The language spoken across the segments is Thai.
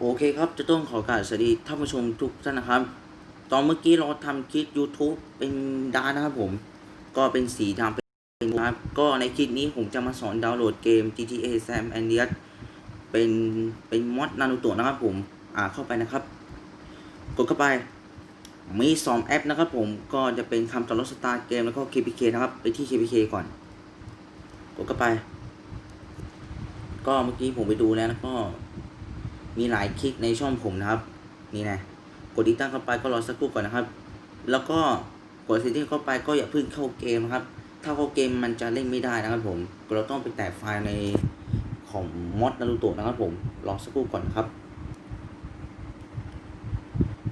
โอเคครับ จะต้องขอกราบสวัสดีท่านผู้ชมทุกท่านนะครับ ตอนเมื่อกี้เราทำคลิป YouTube เป็นดานะครับผม ก็เป็นสีดำเป็นครับ ก็ในคลิปนี้ผมจะมาสอนดาวน์โหลดเกม GTA San Andreas เป็นเป็นมอดนารูโตะนะครับผม อ่าเข้าไปนะครับ กดเข้าไป มีสองแอปนะครับผม ก็จะเป็นคำต่อรถสตาร์เกมแล้วก็ KPK นะครับ ไปที่ KPK ก่อน กดเข้าไป ก็เมื่อกี้ผมไปดูแล้วแล้วก็ มีหลายคลิกในช่องผมนะครับ นี่นะกดติดตั้งเข้าไปก็รอสักครู่ก่อนนะครับ แล้วก็กด setting เข้าไปก็อย่าเพิ่งเข้าเกมนะครับ ถ้าเข้าเกมมันจะเล่นไม่ได้นะครับผมเราต้องไปแตะไฟล์ในของมอดนารูโตะนะครับผมรอสักครู่ก่อนครับ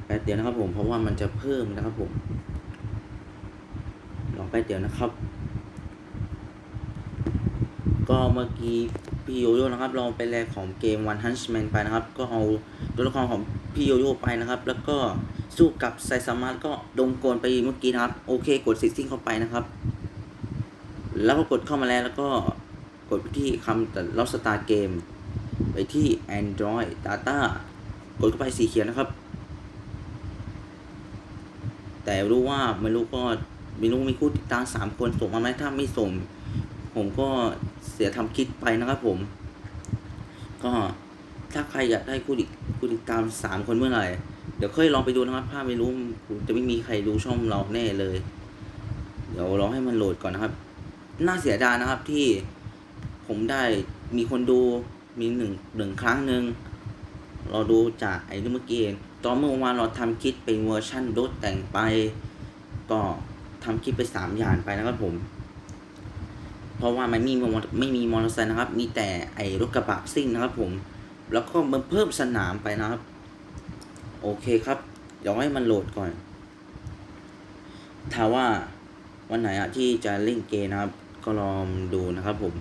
แป๊บเดียวนะครับผมเพราะว่ามันจะเพิ่มนะครับผมรอแป๊บเดียวนะครับ ก็เมื่อกี้ พี่โยโย่นะครับ เราไปแลกของเกม One Punch Man ไปนะครับ ก็เอาตัวละครของพี่โยโย่ไปนะครับ แล้วก็สู้กับไซซามาก็ดงโกนไปเมื่อกี้นะครับ โอเค กดซิซิ่งเข้าไปนะครับ แล้วก็กดเข้ามาแล้วแล้วก็กดไปที่คำแต่ล็อกสตาร์เกม ไปที่ Android Data กดเข้าไปสีเขียวนะครับ แต่รู้ว่าไม่รู้ก็ไม่รู้มีคู่ติดตามสามคนส่งมาไหมถ้าไม่ส่งผมก็ เสียทำคลิปไปนะครับผม ก็ถ้าใครอยากได้ผู้ติดผู้ติดตามสามคนเมื่อไหร่ เดี๋ยวค่อยลองไปดูนะครับถ้าไม่รู้จะไม่มีใครดูช่องเราแน่เลย เดี๋ยวรอให้มันโหลดก่อนนะครับ น่าเสียดายนะครับที่ผมได้มีคนดูมีหนึ่งหนึ่งครั้งหนึ่งเราดูจากไอ้เมื่อกี้เองตอนเมื่อวานเราทำคลิปเป็นเวอร์ชั่นรถแต่งไป ก็ทำคลิปไปสามอย่างไปนะครับผม เพราะว่ามันมีมอไม่มีมอเตอร์ไซค์นะครับ มีแต่ไอ้รถกระบะซิ่งนะครับผม แล้วก็มันเพิ่มสนามไปนะครับ โอเคครับ เดี๋ยวให้มันโหลดก่อนถ้าว่าวันไหนอะที่จะเล่นเกมนะครับ ก็ลองดูนะครับผม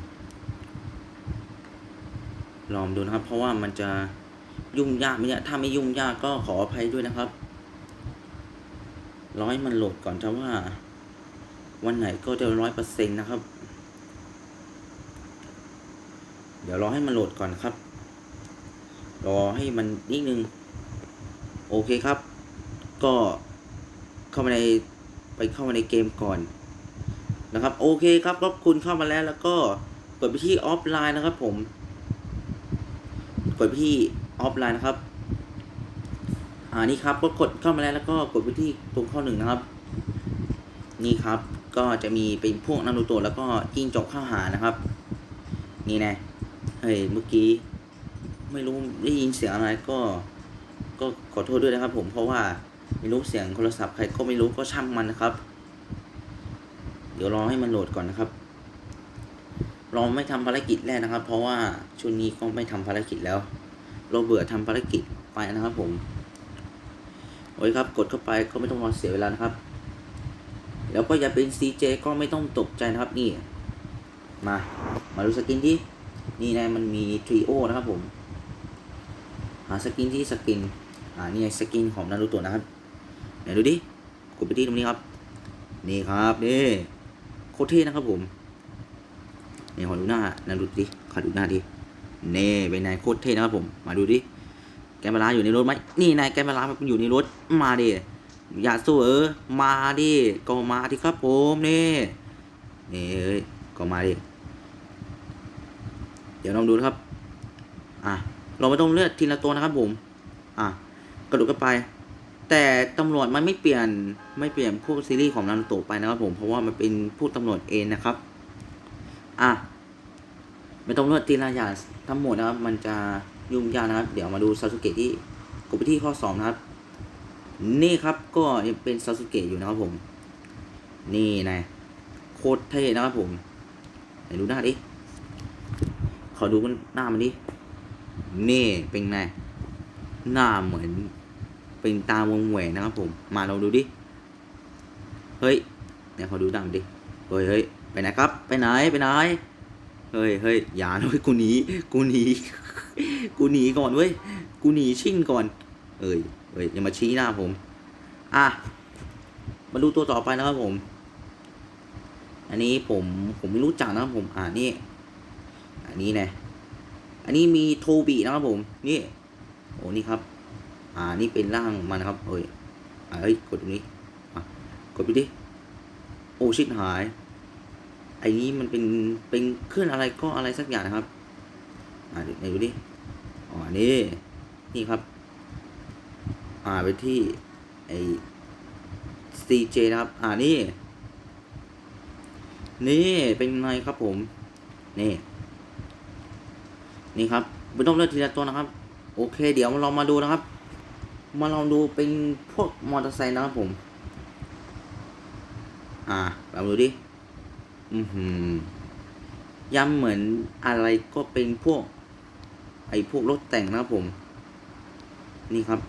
ลองดูนะครับ เพราะว่ามันจะยุ่งยากไหมเนี่ย ถ้าไม่ยุ่งยากก็ขออภัยด้วยนะครับ ร้อยมันโหลดก่อนถ้าว่า วันไหนก็จะร้อยเปอร์เซ็นต์นะครับ เดี๋ยวรอให้มันโหลดก่อนครับ รอให้มันนิดนึง โอเคครับ ก็เข้ามาในไปเข้ามาในเกมก่อนนะครับ โอเคครับรบคุณเข้ามาแล้วแล้วก็กดไปที่ออฟไลน์นะครับ ผม กดไปที่ออฟไลน์นะครับอ่านี่ครับก็กดเข้ามาแล้วแล้วก็กดไปที่ตรงข้อหนึ่งนะครับ นี่ครับก็จะมีเป็นพวกนารูโตะแล้วก็จิ้งจกข้าวหานะครับ นี่แน่ เฮ้ยเมื่อกี้ ไม่รู้ได้ยินเสียงอะไรก็ ก็ขอโทษด้วยนะครับ ผมเพราะว่าไม่รู้เสียงโทรศัพท์ใครก็ไม่รู้ก็ช่างมันนะครับ เดี๋ยวรอให้มันโหลดก่อนนะครับ เราไม่ทำภารกิจแรกนะครับ เพราะว่าช่วงนี้ก็ไม่ทำภารกิจแล้ว เราเบื่อทำภารกิจไปนะครับ ผมโอ้ยครับ กดเข้าไปก็ไม่ต้องรอเสียเวลานะครับ แล้วก็อย่าเป็น CJ ก็ไม่ต้องตกใจนะครับนี่ มา มาดูสกินที่ นี่นะมันมีทริโอนะครับผม หาสกินที่สกิน อ่านี่สกินของนารูโตะนะครับไหนดูดิกดไปที่ตรงนี้ครับ นี่ครับนี่โคตรเท่นะครับผมนี่ขอดูหน้านารูดิขอดูหน้าดินี่เป็นนายโคตรเท่นะครับผม มาดูดิ แกมาลาอยู่ในรถไหมนี่นายแกมมาลามันอยู่ในรถ มาดิ อย่าสู้เออ มาดิ ก็มาดิครับผมนี่นี่เอ้ยก็มาดิ เดี๋ยวลองดูนะครับ อะเราไม่ต้องเลือกทีละตัวนะครับผม อะกระโดดกันไป แต่ตำรวจมันไม่เปลี่ยนไม่เปลี่ยนพวกซีรีส์ของนารูโตะไปนะครับผมเพราะว่ามันเป็นผู้ตำรวจเองนะครับ อะไม่ต้องเลือกทีละอย่างทั้งหมดนะครับ มันจะยุ่งยากนะครับ เดี๋ยวมาดูซาสุเกะที่กดไปที่ข้อสองนะครับ นี่ครับก็ยังเป็นซาสุเกะอยู่นะครับผม นี่นะโคตรเท่นะครับผมไหนดูหน้าดิ อดูหน้ามันดิ นี่เป็นไง หน้าเหมือน เป็นตาวงแหวนนะครับผม มาเราดูดิ เฮ้ยเนี่ยขอดูดำดิ เฮ้ยเฮ้ยไปไหนครับ ไปไหน ไปไหน เฮ้ยเฮ้ยอย่านะเว้ยกูหนี กูหนี กูหนีก่อนเว้ย กูหนีชิ่งก่อน เอ้ยเอ้ยอย่ามาชี้หน้าผม อะ มาดูตัวต่อไปนะครับผม อันนี้ผม ผมไม่รู้จักนะครับผม อ่านี่ อันนี้นะ อันนี้มีโทบีนะครับผม นี่ โอ้นี่ครับ อ่า นี่เป็นร่างมันนะครับ เอ้ยอ่าเฮ้ย กดตรงนี้อะกดไปดิ โอ้ชิดหาย ไอ้นี้มันเป็น เป็นเคลื่อนอะไรก็อะไรสักอย่างนะครับ อ่าเดี๋ยวไหนดูดิ อ๋อ นี่ นี่ครับ อ่า ไปที่ ไอ้ CJ นะครับ อ่า นี่ นี่ เป็นไงครับผม นี่ นี่ครับไม่ต้องเลือกทีละตัวนะครับ โอเค เดี๋ยวเรามาดูนะครับ มาลองดูเป็นพวกมอเตอร์ไซค์นะครับผม อ่าลองดูดิ อือหือย้ำเหมือนอะไรก็เป็นพวก ไอ้พวกรถแต่งนะครับผม นี่ครับ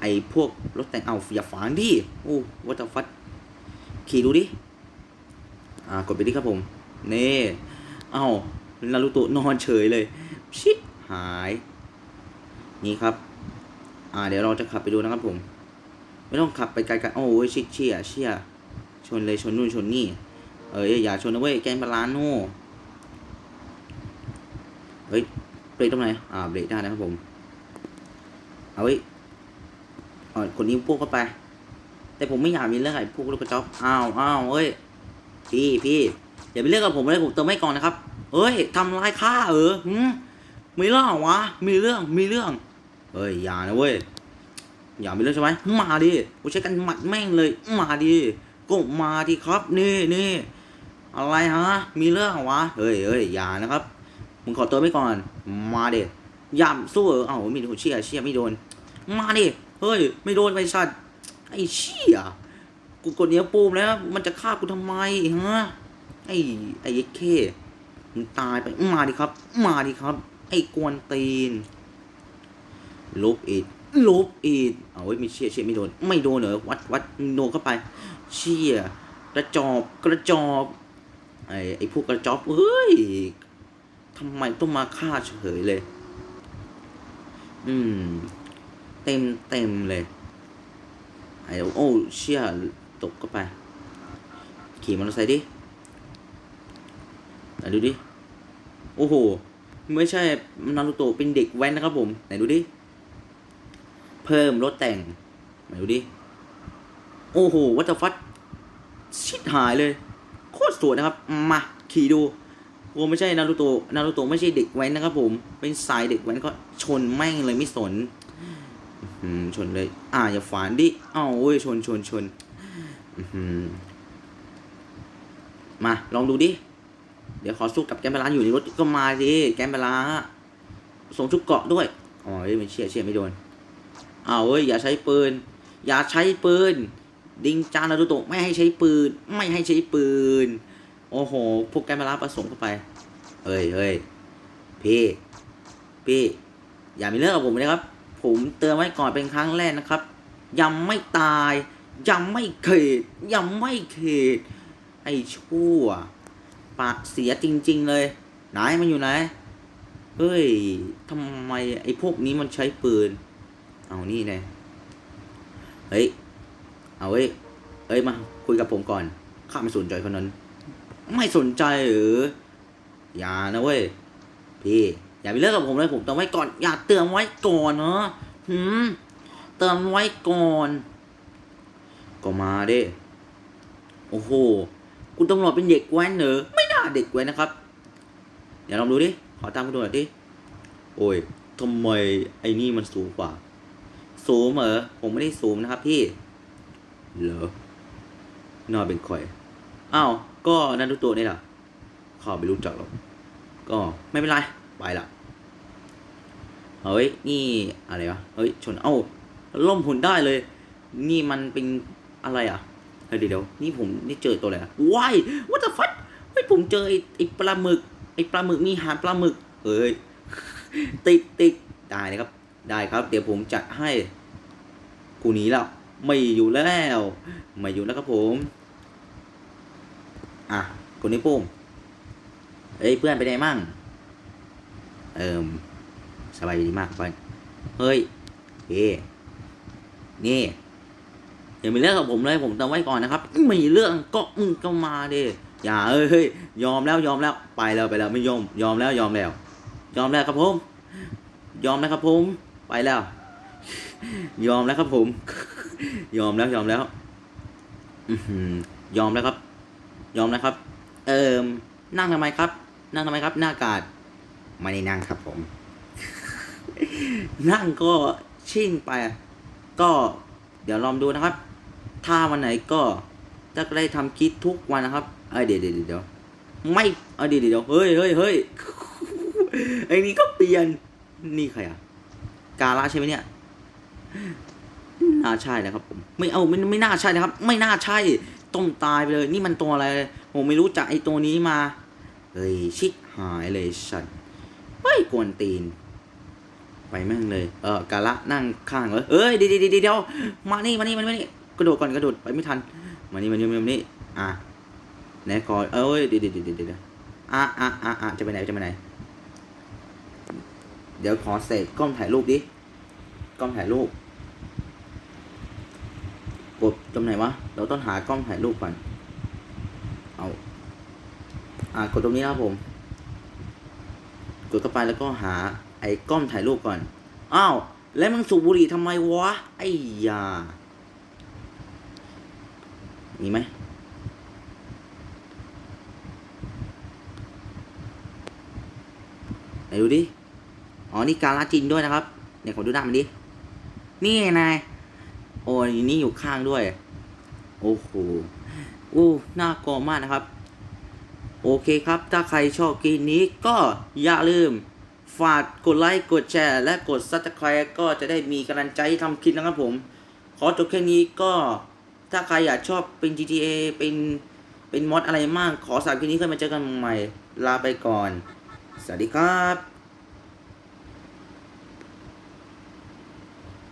ไอ้พวกรถแต่งเอาอย่าฝังดิโอ้วัตฟัดขี่ดูดิ อ่ากดไปดิครับผม นี่ เอ้านารูโตะนอนเฉยเลย ชิบหาย นี่ครับ อ่า เดี๋ยวเราจะขับไปดูนะครับผม ไม่ต้องขับไปไกลๆโอ้ยชิเชี่ยเชี่ยชนเลยชนนู่นชนนี่ เอ้ยอย่าชนนะเว้ยแกงปลาร้าโน่เฮ้ยเบรกตรงไหนอ่าเบรกได้นะครับผม เอาเว้ยอ่ากดนิ้วโป้งเข้าไป แต่ผมไม่อยากมีเรื่องไอ้พวกลูกกระจอกอ้าวอ้าวเอ้ยพี่พี่อย่าไปเรียกกับผมเลยผมเติมไม่ก่อนนะครับ เอ้ยทำร้ายข้าเออหืม มีเรื่องเหรอวะ มีเรื่อง มีเรื่องเอ้ย อย่านะเว้ย อย่ามีเรื่องใช่ไหม มาดิกูใช้กันหมัดแม่งเลย มาดิก็มาดิครับ นี่นี่ อะไรฮะ มีเรื่องเหรอวะ เฮ้ยเฮ้ยอย่านะครับ มึงขอตัวไม่ก่อน มาดิย่ำสู้เออเอ้ามีโดนเชี่ยเชี่ยไม่โดน มาดิ เฮ้ย ไม่โดนไปสัตว์ ไอ้เชี่ยกูกดเนี้ยปูมแล้ว มันจะฆ่ากูทำไมฮะ ไอ้ไอ้เย็ดเคมึงตายไป มาดิครับ มาดิครับ ไอ้กวนตีนลบอีกลบอีกเอาไว้มีเชี่ยเชี่ยไม่โดน ไม่โดนเหรอวัดวัดโดนเข้าไป เชี่ยกระจอบกระจอบไอ้ไอ้พวกกระจอบเฮ้ยทำไมต้องมาฆ่าเฉยเลย อืม เต็มเต็มเลยไอ้โอ้เชี่ยตกเข้าไป ขี่มอเตอร์ไซค์ดิดูดิ โอ้โห ไม่ใช่นารูโตะเป็นเด็กแว้นนะครับผม ไหนดูดิ เพิ่มรถแต่ง ไหนดูดิ โอ้โหวัตฟัดชิดหายเลย โคตรสวยนะครับ มาขี่ดูกูไม่ใช่นารูโตะนารูโตะไม่ใช่เด็กแว้นนะครับผม เป็นสายเด็กแว้นก็ชนแม่งเลยไม่สนชนเลย อ่าอย่าฝานดิอ้าวเว้ยชนชนชนมาลองดูดิ ดี๋ยวขอสู้กับแกมเบลาอยู่ในรถก็มาดิแกมเบลาส่งชุดเกาะด้วยอ๋อไม่เชี่ยเชี่ยไม่โดนอ้าวเว้ยอย่าใช้ปืน อย่าใช้ปืน ดิงจานารุโตะไม่ให้ใช้ปืน ไม่ให้ใช้ปืน โอ้โหพวกแกมเบลาผสมเข้าไปเฮ้ยเฮ้ยพี่พี่อย่ามีเรื่องกับผมนะครับ ผมเตือนไว้ก่อนเป็นครั้งแรกนะครับ ยังไม่ตาย ยังไม่เข็ดยังไม่เข็ดไอ้ชั่ว ปาเสียจริง ๆ เลย ไหนมันอยู่ไหน เฮ้ยทำไมไอ้พวกนี้มันใช้ปืน เอานี่เลยเฮ้ย เอาเว้ยเอ้ยมาคุยกับผมก่อน ข้าไม่สนใจคนนั้น ไม่สนใจหรือ อย่านะเว้ย พี่ อย่าไปเลิกกับผมเลยผมเตือนไว้ก่อน อย่าเตือนไว้ก่อนเนาะหืมเตือนไว้ก่อน ก็มาเด้ โอ้โห คุณตำรวจเป็นเด็กแว้นเหรอไม่น เด็กแว้นนะครับ เดี๋ยวลองดูดิ ขอตามคุณดูหน่อยดิ โอ้ยทำไมไอ้นี่มันสูงกว่า สูงเหรอ ผมไม่ได้สูงนะครับพี่ เหรอน่าเป็นใครอ้าว ก็นันทุตัวนี่แหละข้าไม่รู้จักหรอก ก็ไม่เป็นไร ไปละ เฮ้ย นี่อะไรวะ เฮ้ย ชน เอ้า ล่มหุ่นได้เลย นี่มันเป็นอะไรอะ เฮ้ยเดี๋ยวเดี๋ยวนี่ผมนี่เจอตัวอะไรอะว้าย what the fuck เฮ้ยผมเจอไอ้ไอ้ปลาหมึก ไอ้ปลาหมึกมีหางปลาหมึกเฮ้ย ติดติดได้นะครับ ได้ครับ เดี๋ยวผมจัดให้กูหนีแล้ว ไม่อยู่แล้ว ไม่อยู่แล้วครับผม อะคนนี้วโป้งเอ้ยเพื่อนไปไหนมั่ง เอิมสบายดีมากไปเฮ้ยเฮ้นี่อย่ามีเรื่องกับผมเลยผมเตือนไว้ก่อนนะครับไมีเรื่องก็มึงก็มาดิ อย่าเอ้ยเฮ้ยยอมแล้วยอมแล้วไปแล้วไปแล้วไม่ยอมยอมแล้วยอมแล้ว ยอมแล้วครับผม ยอมแล้วครับผมไปแล้ว ยอมแล้วครับผม ยอมแล้วยอมแล้วยอมแล้วครับ ยอมแล้วครับ เอิมนั่งทำไมครับ นั่งทำไมครับ หน้ากาดไม่ได้นั่งครับผม นั่งก็ชิ่งไป ก็เดี๋ยวลองดูนะครับ ถ้าวันไหนก็จะได้ทำคลิปทุกวันนะครับ อ้ยเดี๋ยวเดี๋ยวเดี๋ยวไม่เอ้ยเดี๋ยวเดี๋ยวเฮ้ยเฮ้ยเฮ้ยไอ้นี่ก็เปลี่ยนนี่ใครอะกาละใช่ไหมเนี่ยน่าใช่นะครับผมไม่เอาไม่ไม่น่าใช่นะครับ ไม่น่าใช่ต้มตายไปเลย นี่มันตัวอะไรผมไม่รู้จักไอ้ตัวนี้มาเฮ้ยชิดหายเลยสัตว์เฮ้ยกวนตีน ไปแม่งเลย เออกาละนั่งข้างเลยเอ้ยเดี๋ยวเดี๋ยวเดี๋ยวมานี่มานี่มานี่มานี่กระโดดก่อนกระโดดไปไม่ทันมานี่มานี่มานี่มานี่อะ ไหนคอยเอ้ยเดี๋ยวเดี๋ยวเดี๋ยวเดี๋ยวอะอะอะอะจะไปไหนจะไปไหน เดี๋ยวขอเสกกล้องถ่ายรูปดิ กล้องถ่ายรูป กดตรงไหนวะ เราต้องหากล้องถ่ายรูปก่อน เอา อ่ากดตรงนี้นะครับผม กดเข้าไปแล้วก็หาไอ้กล้องถ่ายรูปก่อน อ้าว แล้วมึงสูบบุหรี่ทำไมวะ ไอ้ยามีไหม ไหนดูดิ อ๋อ นี่การลาจินด้วยนะครับ เนี่ยขอดูหน้ามันดิ นี่ไงนาย โอ้ยนี่อยู่ข้างด้วย โอ้โหอู้น่ากลัวมากนะครับ โอเคครับ ถ้าใครชอบคลิปนี้ก็อย่าลืม ฝากกดไลค์ กดแชร์ และกด subscribe ก็จะได้มีกำลังใจทำคลิปนะครับผม ขอจบแค่นี้ก็ ถ้าใครอยากชอบเป็น GTA เป็น เป็นมอดอะไรมาก ขอสามคลิปนี้ค่อยมาเจอกันใหม่ ลาไปก่อน สวัสดีครับ